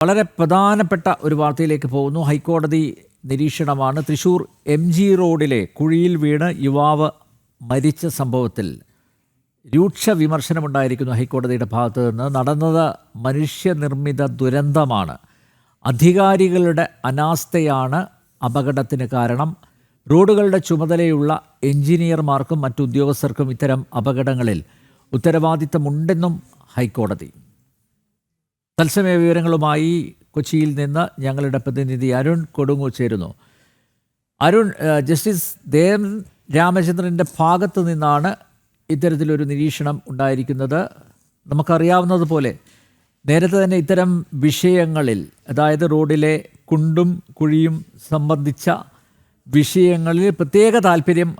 വളരെ പ്രധാനപ്പെട്ട ഒരു വാർത്തയിലേക്ക് പോകുന്നു. ഹൈക്കോടതി നിരീക്ഷണമാണ് തൃശൂർ എം ജി റോഡിലെ കുഴിയിൽ വീണ് യുവാവ് മരിച്ച സംഭവത്തിൽ രൂക്ഷ വിമർശനമുണ്ടായിരിക്കുന്നു ഹൈക്കോടതിയുടെ ഭാഗത്ത് നിന്ന്. നടന്നത് മനുഷ്യനിർമ്മിത ദുരന്തമാണ്. അധികാരികളുടെ അനാസ്ഥയാണ് അപകടത്തിന് കാരണം. റോഡുകളുടെ ചുമതലയുള്ള എഞ്ചിനീയർമാർക്കും മറ്റു ഉദ്യോഗസ്ഥർക്കും ഇത്തരം അപകടങ്ങളിൽ ഉത്തരവാദിത്തമുണ്ടെന്നും ഹൈക്കോടതി തത്സമയ വിവരങ്ങളുമായി കൊച്ചിയിൽ നിന്ന് ഞങ്ങളുടെ പ്രതിനിധി അരുൺ കൊടുങ്ങു ചേരുന്നു. അരുൺ ജസ്റ്റിസ് ദേവൻ രാമചന്ദ്രന്റെ ഭാഗത്ത് നിന്നാണ് ഇത്തരത്തിലൊരു നിരീക്ഷണം ഉണ്ടായിരിക്കുന്നത്. നമുക്കറിയാവുന്നതുപോലെ നേരത്തെ തന്നെ ഇത്തരം വിഷയങ്ങളിൽ അതായത് റോഡിലെ കുണ്ടും കുഴിയും സംബന്ധിച്ച വിഷയങ്ങളിൽ പ്രത്യേക താല്പര്യം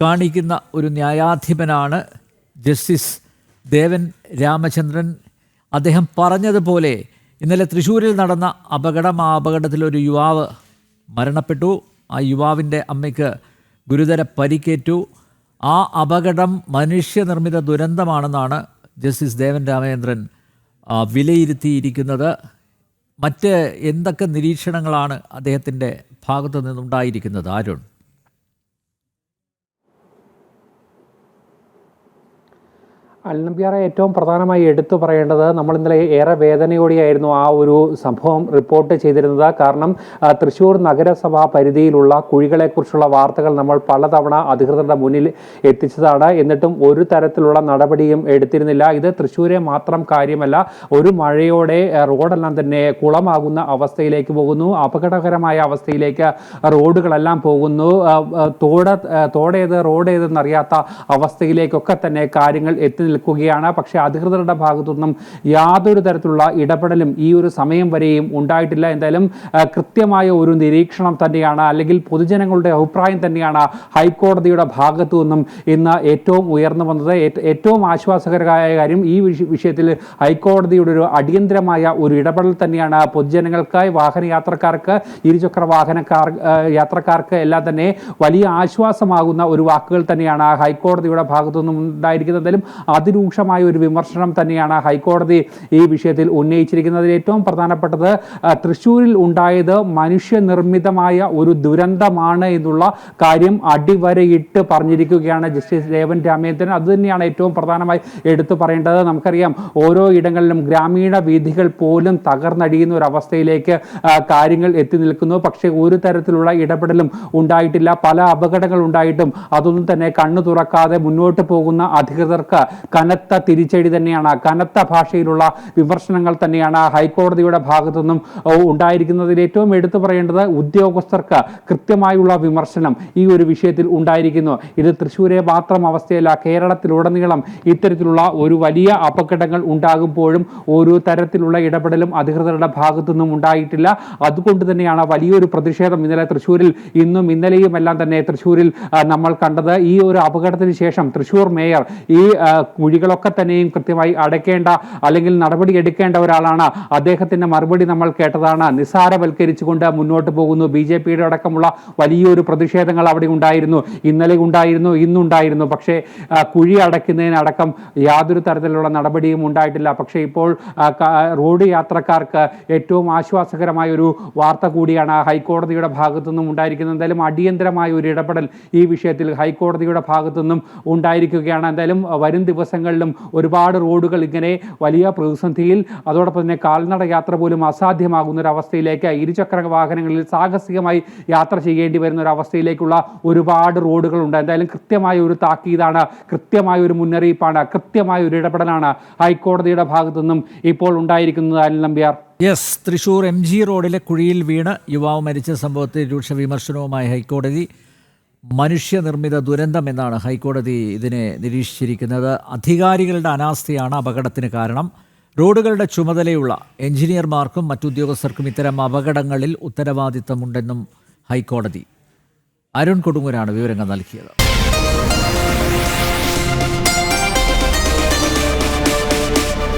കാണിക്കുന്ന ഒരു ന്യായാധിപനാണ് ജസ്റ്റിസ് ദേവൻ രാമചന്ദ്രൻ അദ്ദേഹം പറഞ്ഞതുപോലെ ഇന്നലെ തൃശ്ശൂരിൽ നടന്ന അപകടം ആ അപകടത്തിൽ ഒരു യുവാവ് മരണപ്പെട്ടു. ആ യുവാവിന്റെ അമ്മയ്ക്ക് ഗുരുതര പരിക്കേറ്റു. ആ അപകടം മനുഷ്യനിർമ്മിത ദുരന്തമാണെന്നാണ് ജസ്റ്റിസ് ദേവൻ രാമചന്ദ്രൻ വിലയിരുത്തിയിരിക്കുന്നത്. മറ്റ് എന്തൊക്കെ നിരീക്ഷണങ്ങളാണ് അദ്ദേഹത്തിന്റെ ഭാഗത്തു നിന്നുണ്ടായിരിക്കുന്നത് അരുൺ അൽനബിയാറെ ഏറ്റവും പ്രധാനമായി എടുത്തു പറയേണ്ടത് നമ്മൾ ഇന്നലെ ഏറെ വേദനയോടെയായിരുന്നു ആ ഒരു സംഭവം റിപ്പോർട്ട് ചെയ്തിരുന്നത്. കാരണം തൃശ്ശൂർ നഗരസഭാ പരിധിയിലുള്ള കുഴികളെക്കുറിച്ചുള്ള വാർത്തകൾ നമ്മൾ പലതവണ അധികൃതരുടെ മുന്നിൽ എത്തിച്ചതാണ്. എന്നിട്ടും ഒരു തരത്തിലുള്ള നടപടിയും എടുത്തിരുന്നില്ല. ഇത് തൃശ്ശൂരെ മാത്രം കാര്യമല്ല ഒരു മഴയോടെ റോഡെല്ലാം തന്നെ കുളമാകുന്ന അവസ്ഥയിലേക്ക് പോകുന്നു. അപകടകരമായ അവസ്ഥയിലേക്ക് റോഡുകളെല്ലാം പോകുന്നു. തോട തോടേത് റോഡേതെന്നറിയാത്ത അവസ്ഥയിലേക്കൊക്കെ തന്നെ കാര്യങ്ങൾ എത്തി നിൽക്കുകയാണ്. പക്ഷേ അധികൃതരുടെ ഭാഗത്തുനിന്നും യാതൊരു തരത്തിലുള്ള ഇടപെടലും ഈ ഒരു സമയം വരെയും ഉണ്ടായിട്ടില്ല. എന്തായാലും കൃത്യമായ ഒരു നിരീക്ഷണം തന്നെയാണ് അല്ലെങ്കിൽ പൊതുജനങ്ങളുടെ അഭിപ്രായം തന്നെയാണ് ഹൈക്കോടതിയുടെ ഭാഗത്തു നിന്നും ഇന്ന് ഏറ്റവും ഉയർന്നു വന്നത്. ഏറ്റവും ആശ്വാസകരമായ കാര്യം ഈ വിഷയത്തിൽ ഹൈക്കോടതിയുടെ ഒരു അടിയന്തരമായ ഒരു ഇടപെടൽ തന്നെയാണ്. പൊതുജനങ്ങൾക്കായി വാഹന യാത്രക്കാർക്ക് ഇരുചക്ര വാഹനക്കാർ യാത്രക്കാർക്ക് എല്ലാം തന്നെ വലിയ ആശ്വാസമാകുന്ന ഒരു വാക്കുകൾ തന്നെയാണ് ഹൈക്കോടതിയുടെ ഭാഗത്തു നിന്നും ഉണ്ടായിരിക്കുന്നത്. എന്തായാലും അതിരൂക്ഷമായ ഒരു വിമർശനം തന്നെയാണ് ഹൈക്കോടതി ഈ വിഷയത്തിൽ ഉന്നയിച്ചിരിക്കുന്നതിൽ ഏറ്റവും പ്രധാനപ്പെട്ടത് തൃശ്ശൂരിൽ ഉണ്ടായത് മനുഷ്യനിർമ്മിതമായ ഒരു ദുരന്തമാണ് എന്നുള്ള കാര്യം അടിവരയിട്ട് പറഞ്ഞിരിക്കുകയാണ് ജസ്റ്റിസ് രേവൻ രാമേന്ദ്രൻ അതുതന്നെയാണ് ഏറ്റവും പ്രധാനമായി എടുത്തു പറയേണ്ടത്. നമുക്കറിയാം ഓരോ ഇടങ്ങളിലും ഗ്രാമീണ വീഥികൾ പോലും തകർന്നടിയുന്ന ഒരു അവസ്ഥയിലേക്ക് കാര്യങ്ങൾ എത്തി നിൽക്കുന്നു. പക്ഷേ ഒരു തരത്തിലുള്ള ഇടപെടലും ഉണ്ടായിട്ടില്ല. പല അപകടങ്ങൾ ഉണ്ടായിട്ടും അതൊന്നും തന്നെ കണ്ണു തുറക്കാതെ മുന്നോട്ട് പോകുന്ന അധികൃതർക്ക് കനത്ത തിരിച്ചടി തന്നെയാണ്. കനത്ത ഭാഷയിലുള്ള വിമർശനങ്ങൾ തന്നെയാണ് ഹൈക്കോടതിയുടെ ഭാഗത്തു നിന്നും ഉണ്ടായിരിക്കുന്നതിൽ ഏറ്റവും എടുത്തു പറയേണ്ടത് ഉദ്യോഗസ്ഥർക്ക് കൃത്യമായുള്ള വിമർശനം ഈ ഒരു വിഷയത്തിൽ ഉണ്ടായിരിക്കുന്നു. ഇത് തൃശ്ശൂരെ മാത്രം അവസ്ഥയല്ല കേരളത്തിലുടനീളം ഇത്തരത്തിലുള്ള ഒരു വലിയ അപകടങ്ങൾ ഉണ്ടാകുമ്പോഴും ഒരു തരത്തിലുള്ള ഇടപെടലും അധികൃതരുടെ ഭാഗത്തു നിന്നും ഉണ്ടായിട്ടില്ല. അതുകൊണ്ട് തന്നെയാണ് വലിയൊരു പ്രതിഷേധം ഇന്നലെ തൃശ്ശൂരിൽ ഇന്നും ഇന്നലെയും എല്ലാം തന്നെ തൃശ്ശൂരിൽ നമ്മൾ കണ്ടത്. ഈ ഒരു അപകടത്തിന് ശേഷം തൃശ്ശൂർ മേയർ ഈ കുഴികളൊക്കെ തന്നെയും കൃത്യമായി അടയ്ക്കേണ്ട അല്ലെങ്കിൽ നടപടി എടുക്കേണ്ട ഒരാളാണ്. അദ്ദേഹത്തിന്റെ മറുപടി നമ്മൾ കേട്ടതാണ്. നിസ്സാരവൽക്കരിച്ചുകൊണ്ട് മുന്നോട്ട് പോകുന്നു. ബി ജെ പിയുടെ അടക്കമുള്ള വലിയൊരു പ്രതിഷേധങ്ങൾ അവിടെ ഉണ്ടായിരുന്നു. ഇന്നലെ ഉണ്ടായിരുന്നു ഇന്നുണ്ടായിരുന്നു. പക്ഷേ കുഴി അടയ്ക്കുന്നതിനടക്കം യാതൊരു തരത്തിലുള്ള നടപടിയും ഉണ്ടായിട്ടില്ല. പക്ഷേ ഇപ്പോൾ റോഡ് യാത്രക്കാർക്ക് ഏറ്റവും ആശ്വാസകരമായ ഒരു വാർത്ത കൂടിയാണ് ഹൈക്കോടതിയുടെ ഭാഗത്തു നിന്നും ഉണ്ടായിരിക്കുന്നത്. എന്തായാലും അടിയന്തരമായ ഒരു ഇടപെടൽ ഈ വിഷയത്തിൽ ഹൈക്കോടതിയുടെ ഭാഗത്തു നിന്നും ഉണ്ടായിരിക്കുകയാണ്. എന്തായാലും വരും ദിവസങ്ങളിലും ഒരുപാട് റോഡുകൾ ഇങ്ങനെ വലിയ പ്രതിസന്ധിയിൽ അതോടൊപ്പം തന്നെ കാൽനട യാത്ര പോലും അസാധ്യമാകുന്ന ഒരു അവസ്ഥയിലേക്ക് ഇരുചക്ര വാഹനങ്ങളിൽ സാഹസികമായി യാത്ര ചെയ്യേണ്ടി വരുന്ന ഒരു അവസ്ഥയിലേക്കുള്ള ഒരുപാട് റോഡുകളുണ്ട്. എന്തായാലും കൃത്യമായ ഒരു താക്കീതാണ് കൃത്യമായ ഒരു മുന്നറിയിപ്പാണ് കൃത്യമായ ഒരു ഇടപെടലാണ് ഹൈക്കോടതിയുടെ ഭാഗത്തു നിന്നും ഇപ്പോൾ ഉണ്ടായിരിക്കുന്നത് Anil Nambiar. Yes Thrissur M G റോഡിലെ കുഴിയിൽ വീണ് യുവാവ് മരിച്ച സംഭവത്തിൽ രൂക്ഷ വിമർശനവുമായി ഹൈക്കോടതി മനുഷ്യനിർമ്മിത ദുരന്തം എന്നാണ് ഹൈക്കോടതി ഇതിനെ നിരീക്ഷിച്ചിരിക്കുന്നത്. അധികാരികളുടെ അനാസ്ഥയാണ് അപകടത്തിന് കാരണം. റോഡുകളുടെ ചുമതലയുള്ള എഞ്ചിനീയർമാർക്കും മറ്റുദ്യോഗസ്ഥർക്കും ഇത്തരം അപകടങ്ങളിൽ ഉത്തരവാദിത്തമുണ്ടെന്നും ഹൈക്കോടതി. അരുൺ കൊടുങ്ങൂരാണ് വിവരങ്ങൾ നൽകിയത്.